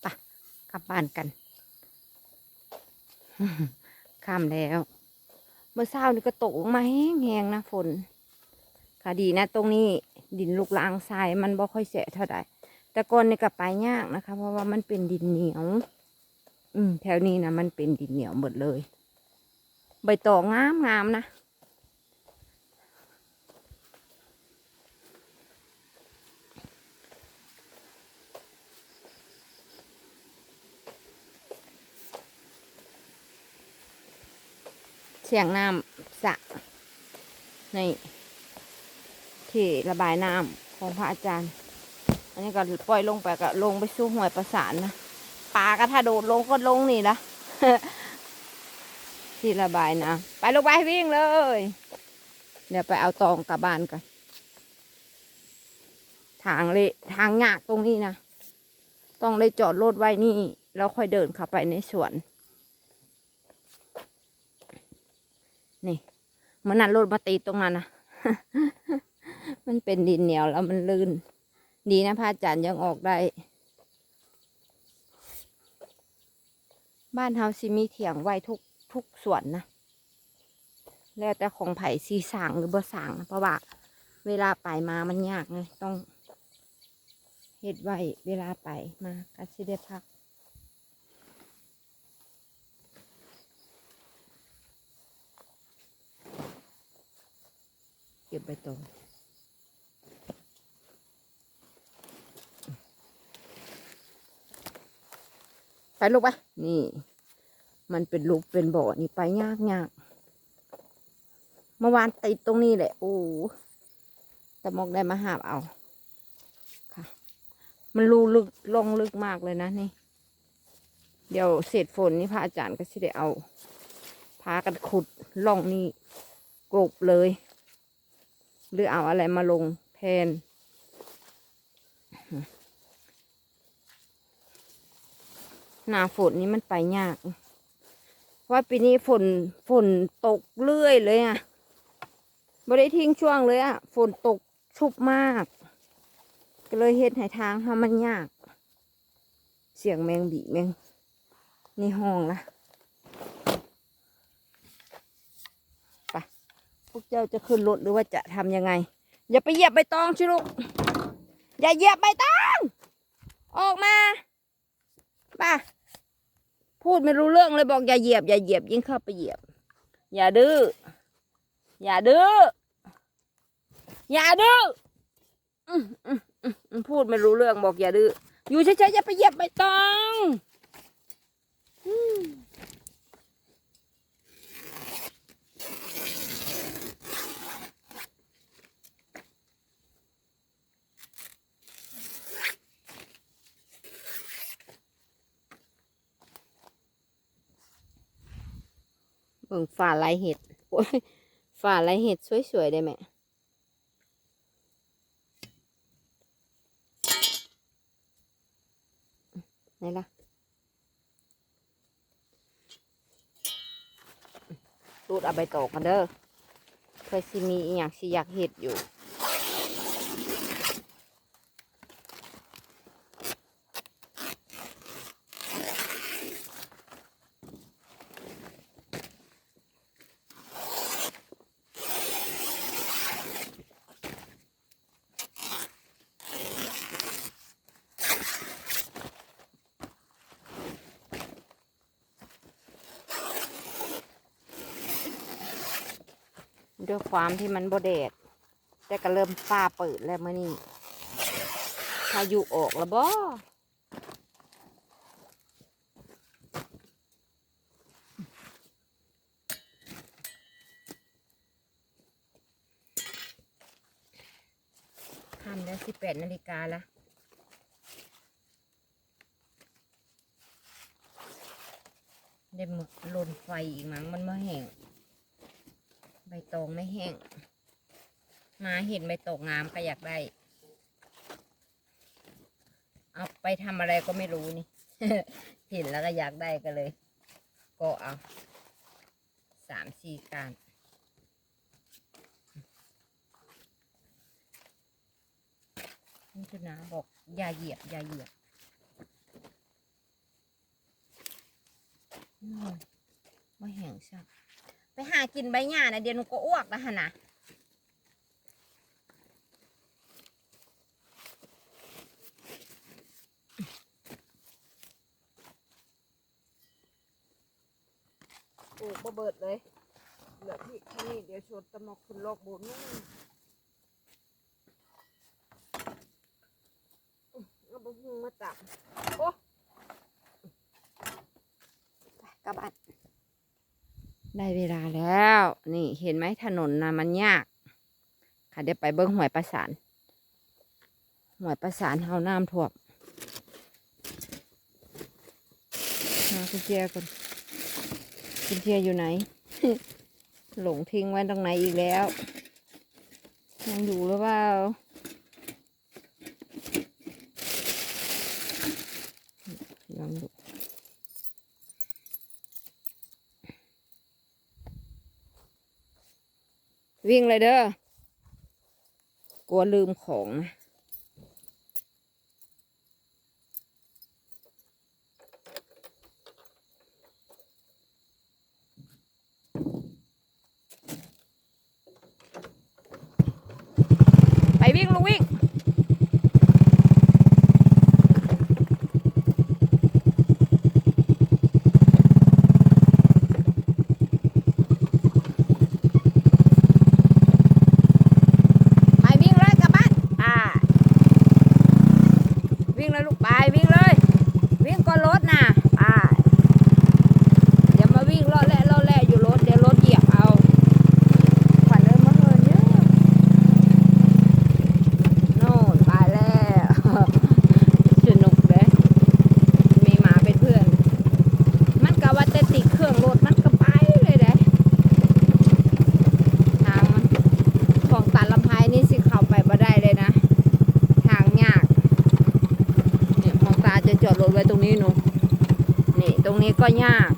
ไปะกลับบ้านกัน ข้ามแล้ว เมื่อเช้านี่ก็ตกมาแห้งๆนะฝนค่ะดีนะ ตรงนี้ดินลูกลางทรายมันบ่ค่อยแสะเท่าไหร่แต่ก่อนนี่ก็ไปยากนะคะ เพราะว่ามันเป็นดินเหนียว อืมแถวนี้นะมันเป็นดินเหนียวหมดเลย ใบตองงามงามนะ สียงน้ำสะในที่ระบายน้ำของพระอาจารย์ อันนี้ก็ปล่อยลงไปก็ลงไปสู่ห้วยประสานนะปลาก็ถ้าโดดลงก็ลงนี่ละที่ระบายน้ำไปลงไปวิ่งเลย เดี๋ยวไปเอาตองกลับบ้านกันทางเลยทางยากตรงนี้นะต้องเลยจอดรถไว้นี่ แล้วค่อยเดินเข้าไปในสวน นี่มันนั่นรถมาตีตรงนั้นนะมันเป็นดินเหนียวแล้วมันลื่น ดีนะพระอาจารย์ยังออกได้ บ้านเฮาสิมีเถียงไว้ทุกทุกส่วนนะแล้วแต่ของไผ่สีสางหรือบ่สางนะเพราะว่าเวลาไปมามันยากไงต้องเฮ็ดไว้เวลาไปมาก็สิได้พัก เก็บใบตองไปลูกไปนี่ มันเป็นลูกเป็นบ่อนี่ไปยากยากเมื่อวานติดตรงนี้แหละโอ้แต่มอกได้มาหาบเอาค่ะ มันรูลึกลงลึกมากเลยนะนี่ เดี๋ยวเศษฝนนี่พระอาจารย์ก็สิได้เอา พากันขุดล่องนี่กลบเลย หรือเอาอะไรมาลงแทน หนาฝนนี้มันไปยาก ว่าปีนี้ฝนฝนตกเรื่อยเลยอะไม่ได้ทิ้งช่วงเลยอะฝนตกชุบมาก ก็เลยเฮ็ดให้ทางทำมันยาก เสียงแมงบีแมงนี่ห้องละไป พวกเจ้าจะขึ้นรถหรือว่าจะทำยังไง อย่าไปเหยียบใบตองชิลูก อย่าเหยียบใบตอง ออกมาป่ะพูดไม่รู้เรื่องเลยบอกอย่าเหยียบอย่าเหยียบยิ่งเข้าไปเหยียบ อย่าดื้ออย่าดื้ออย่าดื้ออืมอืมอืมอืมพูดไม่รู้เรื่องบอกอย่าดื้ออยู่เฉยๆอย่าไปเหยียบใบตองอืม เบิ่งฝ่าลายเห็ดโอ้ยฝ่าลายเห็ดสวยๆได้ไหมไหนล่ะรูดเอาไปตอกกันเด้อเพื่อสิมีอหย่างสิอยากเห็ดอยู่ ด้วยความที่มันบแดด แต่ก็เริ่มฟ้าเปิดแล้วเมื่อนี้พายุออกแล้วบ่ทำแล้วสิบแปดนาฬิกาละได้หมึกลนไฟอีกมั้งมันม่แห้ง ใบตองไม่แห้ง มาเห็นใบตองงามก็อยากได้ เอาไปทำอะไรก็ไม่รู้นี่ เห็นแล้วก็อยากได้ก็เลย ก็เอาสามสี่การนี่คือนะบอกอย่าเหยียบอย่าเหยียบอืมบ่แห้งซัก หากินใบหญ้านะเดี๋ยวหนูก็อ้วกแล้วหั่นะปลูกบ่เบิดเลยเหลือที่แค่นี้เดี๋ยวชดตะมอกขึ้นโลกบุญนู่นอื้อเอาบุหุงมาตับโอ้ไปกลับบ้าน ได้เวลาแล้ว นี่เห็นไหมถนนนะมันยาก ค่ะเดี๋ยวไปเบิ้งหวยประสาน หวยประสานเฮาน้ำท่วมหากุญแจก่อนกุญแจอยู่ไหน หลงทิ้งไว้ตรงไหนอีกแล้วยังอยู่หรือเปล่ายังอยู่ วิ่งเลยเด้อกลัวลืมของนะ ไปวิ่งลูกวิ่ง ไปวิ่งเลยกลับบ้านไปวิ่งเลยลูกไปวิ่งเลย วิ่งก่อนรถนะไปอย่ามาวิ่งเลาะแหละเลาะแหละอยู่รถเดี๋ยวรถเหยียบเอาขวัญเดินมาเฮินเยอะ โน่นไปแล้ว สนุกเลยมีหมาเป็นเพื่อน มันก็ว่าจะติดเครื่องรถมันก็ไปเลยเด้ทางมันของตัดลำไพนี่สิเข้าไปบ่ได้เลยนะ ทางยากเนี่ยมองตาจะจอดรถไว้ตรงนี้หนูนี่ตรงนี้ ก็ยาก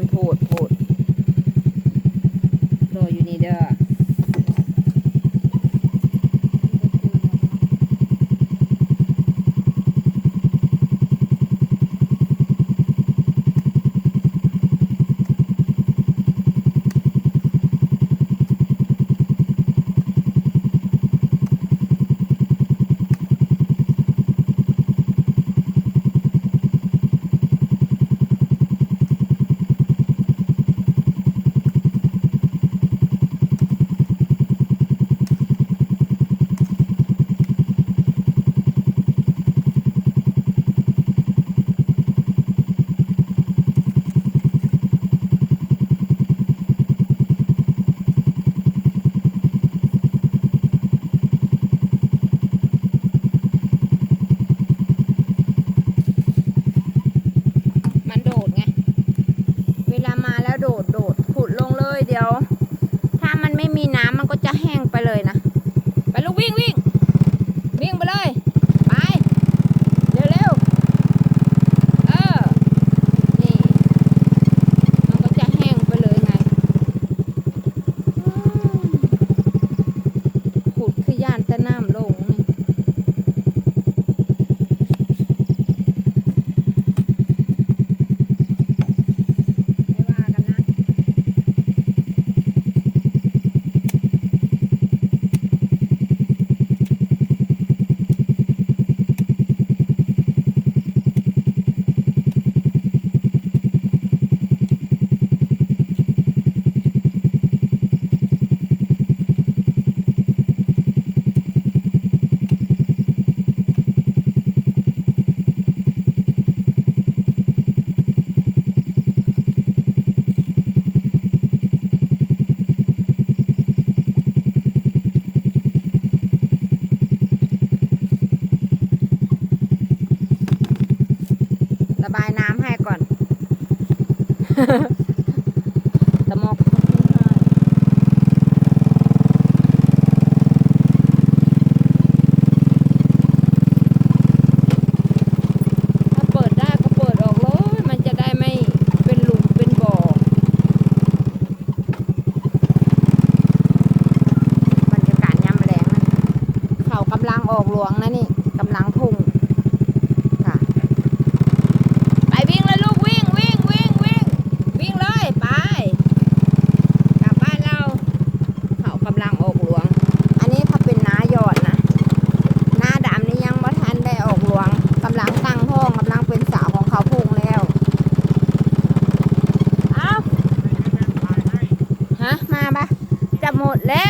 มันพูด มาปะจับหมดแล้ว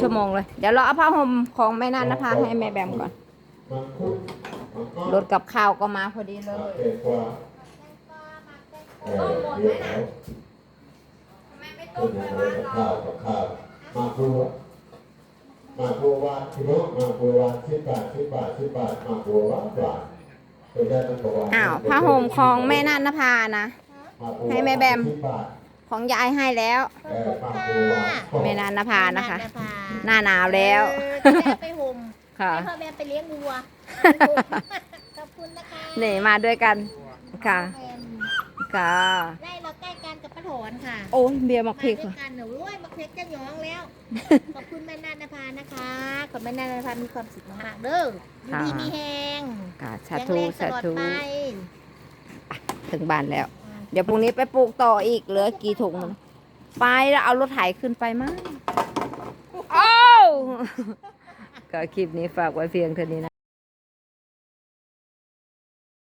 ชั่วโมงเลย เดี๋ยวเราเอาผ้าห่มของแม่นันนภาให้แม่แบมก่อนรถกับข้าวก็มาพอดีเลยทำไมไม่ต้มไปวะข้าวกับข้าวมาพูมาพูว่าพี่น้องมาพูว่าสิบบาทสิบบาทสิบบาทมาพูว่าบาทเป็นได้ตั้งตัวอ้าวผ้าห่มของแม่นันนภานะ ให้แม่แบมสิบบาท ของยายให้แล้วเออมาพูว่าแม่นันนภานะคะแม่พาหน้าหนาวแล้วเออจะได้ไปห่มค่ะให้พ่อแม่ไปเลี้ยงวัวขอบคุณนะคะนี่มาด้วยกันค่ะแม่ค่ะไล่เราใกล้กันกับป้าถอนค่ะ โอ้ยเบียร์มักพริกมาด้วยกันหนูด้วยมาเพชรจะหยองแล้ว ขอบคุณแม่นันนภานะคะขอบแม่นันนภามีความสุขมากๆเด้ออยู่ดีมีแหงค่ะสาแข็งธุแรงตสาลอดธุไปถึงบ้านแล้ว เดี๋ยวพรุ่งนี้ไปปลูกต่ออีกเหลือกี่ถุงนะไปแล้วเอารถไถขึ้นไปมั้งโอ้าวก็คลิปนี้ฝากไว้เพียงเท่านี้นะ